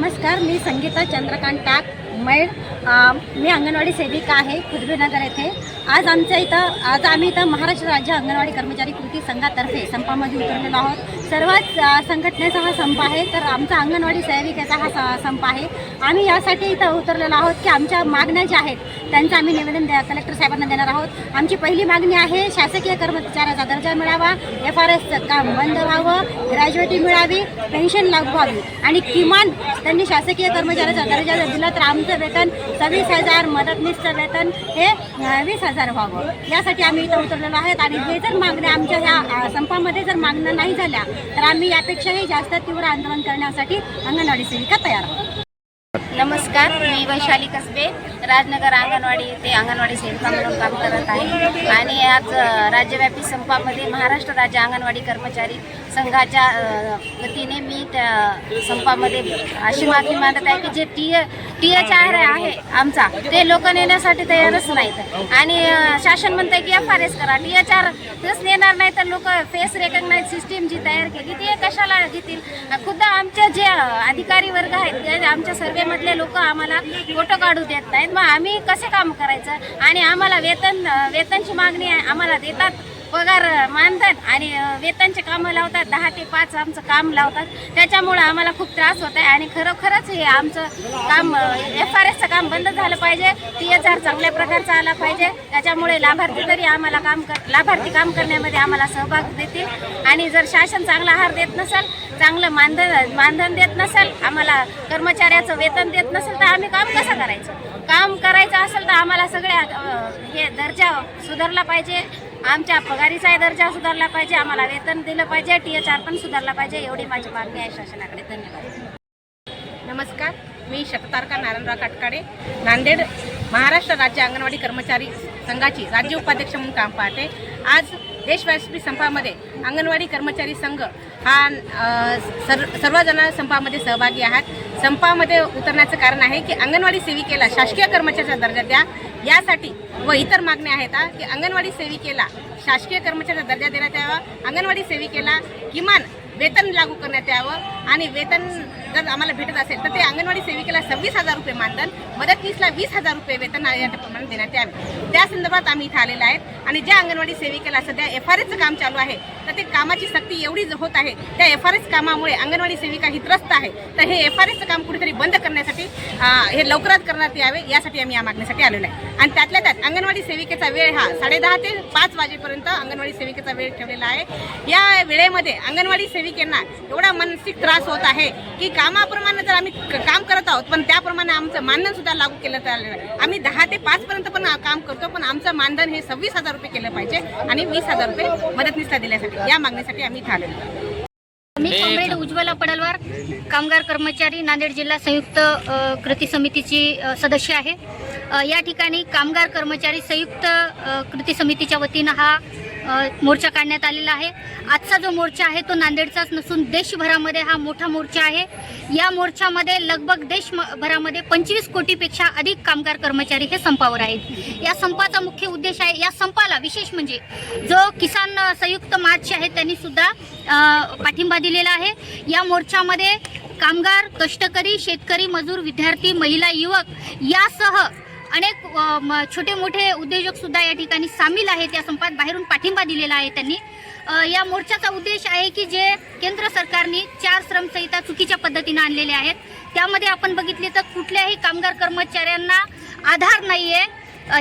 नमस्कार मी संगीता चंद्रकांत टाक. मैड मी अंगणवाडी सेविका आहे खुदबीनगर येथे. आज आमच्या इथं आज आम्ही इथं महाराष्ट्र राज्य अंगणवाडी कर्मचारी कृती संघातर्फे संपामध्ये उतरलेलो आहोत. सर्वच संघटनेचा हा संप आहे तर आमचा अंगणवाडी सेविकेचा हा स- संप आहे. आम्ही यासाठी इथं उतरलेलो आहोत की आमच्या मागण्या ज्या आहेत त्यांचं आम्ही निवेदन द्या कलेक्टर साहेबांना देणार आहोत. आमची पहिली मागणी आहे शासकीय कर्मचाऱ्याचा दर्जा मिळावा एफ आर एसचं काम बंद व्हावं ग्रॅज्युएटी मिळावी पेन्शन लागू व्हावी. आणि किमान त्यांनी शासकीय कर्मचाऱ्याचा दर्जा जर दिला तर आम आमचं वेतन सव्वीस हजार मदतनीसचं वेतन हे वीस हजार व्हावं. यासाठी आम्ही इथं उतरलेलो आहेत आणि हे जर मागण्या आमच्या ह्या संपामध्ये जर मागण्या नाही झाल्या तर आम्ही यापेक्षाही जास्त तीव्र आंदोलन करण्यासाठी अंगणवाडी सेविका तयार आहोत. नमस्कार मी वैशाली कसबे राजनगर अंगणवाडी येथे अंगणवाडी सेविका म्हणून काम करत आहे. आणि आज राज्यव्यापी संपामध्ये महाराष्ट्र राज्य अंगणवाडी कर्मचारी संघाच्या वतीने मी त्या संपामध्ये अशी मागणी मांडत आहे की जे टी टी एच आर आहे आमचा ते लोक नेण्यासाठी तयारच नाहीत. आणि शासन म्हणतंय की एफ आर एस करा. टी एच आर तेच नेणार नाही तर लोक फेस रेकग्नाईज सिस्टीम जी तयार केली ती कशाला घेतील? खुद्द आमच्या जे अधिकारी वर्ग आहेत ते आमच्या सर्वेमधले लोक आम्हाला फोटो काढू देत नाहीत. मग आम्ही कसे काम करायचं? आणि आम्हाला वेतन वेतनची मागणी आम्हाला देतात पगार मानतात आणि वेतनचे कामं लावतात. दहा ते पाच आमचं काम लावतात. त्याच्यामुळं आम्हाला खूप त्रास होत आहे आणि खरोखरच हे आमचं काम एफ आर एसचं काम बंद झालं पाहिजे. टी एच आर चांगल्या प्रकारचा आला पाहिजे. त्याच्यामुळे लाभार्थी तरी आम्हाला काम कर लाभार्थी काम करण्यामध्ये आम्हाला सहभाग देतील. आणि जर शासन चांगला आहार देत नसेल चांगलं मानधन मानधन देत नसेल आम्हाला कर्मचाऱ्याचं वेतन देत नसेल तर आम्ही काम कसं करायचं? काम करायचं असेल तर आम्हाला सगळ्या हे दर्जा सुधारला पाहिजे. आमच्या पगारीचा दर्जा सुधारला पाहिजे आम्हाला वेतन दिलं पाहिजे टी एच आर पण सुधारला पाहिजे एवढी माझी मागणी आहे शासनाकडे. धन्यवाद. नमस्कार मी शततारका नारायणराव काटकाडे नांदेड महाराष्ट्र राज्य अंगणवाडी कर्मचारी संघाची राज्य उपाध्यक्ष म्हणून काम पाहते. आज देशव्यापी संपामध्ये अंगणवाडी कर्मचारी संघ हा अ, सर सर्वजण संपामध्ये सहभागी आहात. संपामध्ये उतरण्याचं कारण आहे की अंगणवाडी सेविकेला शासकीय कर्मचाऱ्याचा दर्जा द्या. यासाठी व इतर मागण्या आहेत की अंगणवाडी सेविकेला शासकीय कर्मचाऱ्याचा दर्जा देण्यात यावा अंगणवाडी सेविकेला किमान वेतन लागू करण्यात यावं. आणि वेतन जर आम्हाला भेटत असेल तर ते अंगणवाडी सेविकेला सव्वीस हजार रुपये मानधन मदतनीसला वीस हजार रुपये वेतन या प्रमाणे देण्यात यावे. त्या संदर्भात आम्ही इथं आलेलो आहेत. आणि ज्या अंगणवाडी सेविकेला सध्या एफ आर एसचं काम चालू आहे तर ते कामाची सक्ती एवढी होत आहे त्या एफ आर एस कामामुळे अंगणवाडी सेविका ही त्रस्त आहे. तर हे एफ आर एसचं काम कुठेतरी बंद करण्यासाठी हे लवकरात करण्यात यावे यासाठी आम्ही या मागणीसाठी आलेलो आहे. आणि त्यातल्या त्यात अंगणवाडी सेविकेचा वेळ हा साडेदहा ते पाच वाजेपर्यंत अंगणवाडी सेविकेचा वेळ ठेवलेला आहे. या वेळेमध्ये अंगणवाडी सेविकेंना एवढा मानसिक त्रास होत आहे की कामाप्रमाणे जर आम्ही काम करत आहोत पण त्याप्रमाणे आमचं मानधन सुद्धा लागू केलं तर आम्ही दहा ते पाच पर्यंत पण काम करतो पण आमचं मानधन हे सव्वीस हजार रुपये केलं पाहिजे आणि वीस हजार रुपये मदतनीसला दिल्यासाठी. या मागणीसाठी आम्ही इथं मी कॉम्रेड उज्ज्वला पडलवार कामगार कर्मचारी नांदेड जिल्हा संयुक्त कृती समितीची सदस्य आहे. या ठिकाणी कामगार कर्मचारी संयुक्त कृती समितीच्या वतीनं हा मोर्चा काढण्यात आलेला आहे. आजचा जो मोर्चा आहे तो नांदेडचाच नसून देशभरामध्ये हा मोठा मोर्चा आहे. या मोर्चामध्ये लगभग देशभरामध्ये पंचवीस कोटीपेक्षा अधिक कामगार कर्मचारी हे संपावर आहेत. या संपाचा मुख्य उद्देश आहे या संपाला विशेष म्हणजे जो किसान संयुक्त मार्च आहे त्यांनी सुद्धा पाठिंबा दिलेला आहे. या मोर्चामध्ये कामगार कष्टकरी शेतकरी मजूर विद्यार्थी महिला युवक यासह अनेक छोटे मोठे उद्योजक सुद्धा या ठिकाणी सामील आहेत. या संपात बाहेरून पाठिंबा दिलेला आहे त्यांनी. या मोर्चाचा उद्देश आहे की जे केंद्र सरकारने चार श्रमसंहिता चुकीच्या पद्धतीने आणलेल्या आहेत. त्यामध्ये आपण बघितले तर कुठल्याही कामगार कर्मचाऱ्यांना आधार नाही आहे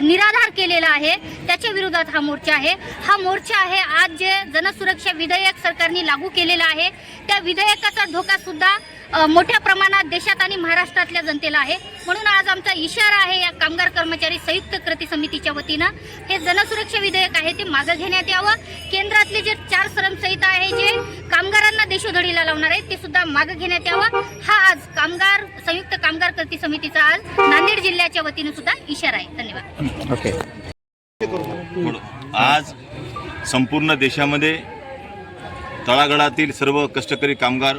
निराधार केलेला आहे. त्याच्या विरोधात हा मोर्चा आहे. हा मोर्चा आहे आज जे जनसुरक्षा विधेयक सरकारने लागू केलेलं आहे. त्या विधेयकाचा धोका सुद्धा मोठ्या प्रमाणात देशात आणि महाराष्ट्रातल्या जनतेला आहे. म्हणून आज आमचा इशारा आहे या कामगार कर्मचारी संयुक्त कृती समितीच्या वतीनं. हे जनसुरक्षा विधेयक आहे ते मागं घेण्यात यावं. केंद्रातले जे चार श्रमसंहिता आहे जे देशोधडीला लावणार आहे ते सुद्धा मागं घेण्यात यावं. हा आज कामगार संयुक्त कामगार कृती समितीचा आज नांदेड जिल्ह्याच्या वतीनं सुद्धा इशारा आहे. धन्यवाद. ओके. संपूर्ण देशामध्ये तळागाळातील सर्व कष्टकरी कामगार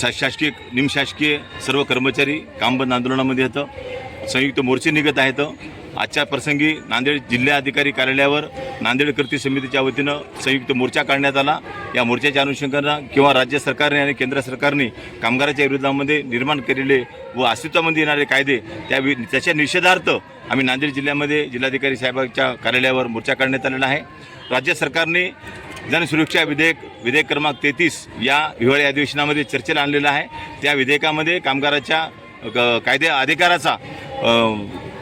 शा शासकीय निमशासकीय सर्व कर्मचारी काम बंद आंदोलनामध्ये येतं संयुक्त मोर्चे निघत आहेत. आजच्या प्रसंगी नांदेड जिल्हाधिकारी कार्यालयावर नांदेड कृती समितीच्या वतीनं संयुक्त मोर्चा काढण्यात आला. या मोर्चाच्या अनुषंगानं किंवा राज्य सरकारने आणि केंद्र सरकारने कामगाराच्या विरोधामध्ये निर्माण केलेले व अस्तित्वामध्ये येणारे कायदे त्या वि त्याच्या निषेधार्थ आम्ही नांदेड जिल्ह्यामध्ये जिल्हाधिकारी साहेबांच्या कार्यालयावर मोर्चा काढण्यात आलेला आहे. राज्य सरकारने जनसुरक्षा विधेयक विधेयक क्रमांक तेहतीस या हिवाळी अधिवेशनामध्ये चर्चेला आणलेलं आहे. त्या विधेयकामध्ये कामगाराच्या कायदे अधिकाराचा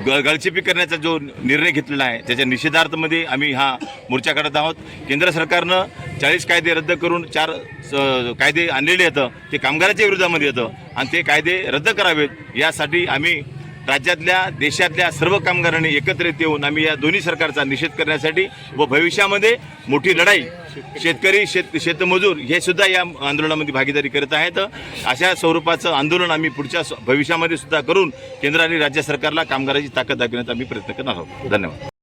ग गळचिपी करण्याचा जो निर्णय घेतलेला आहे त्याच्या निषेधार्थमध्ये आम्ही हा मोर्चा काढत आहोत. केंद्र सरकारनं चाळीस कायदे रद्द करून चार स- कायदे आणलेले येतं ते कामगाराच्या विरोधामध्ये येतं आणि ते कायदे रद्द करावेत यासाठी आम्ही राज्यातल्या देशातल्या सर्व कामगारांनी एकत्रित येऊन आम्ही या दोन्ही सरकारचा निषेध करण्यासाठी व भविष्यामध्ये मोठी लढाई शेतकरी शेत शेतमजूर हे सुद्धा या आंदोलनामध्ये भागीदारी करत आहेत. अशा स्वरूपाचं आंदोलन आम्ही पुढच्या भविष्यामध्ये सुद्धा करून केंद्र आणि राज्य सरकारला कामगाराची ताकद दाखवण्याचा आम्ही प्रयत्न करणार आहोत. धन्यवाद.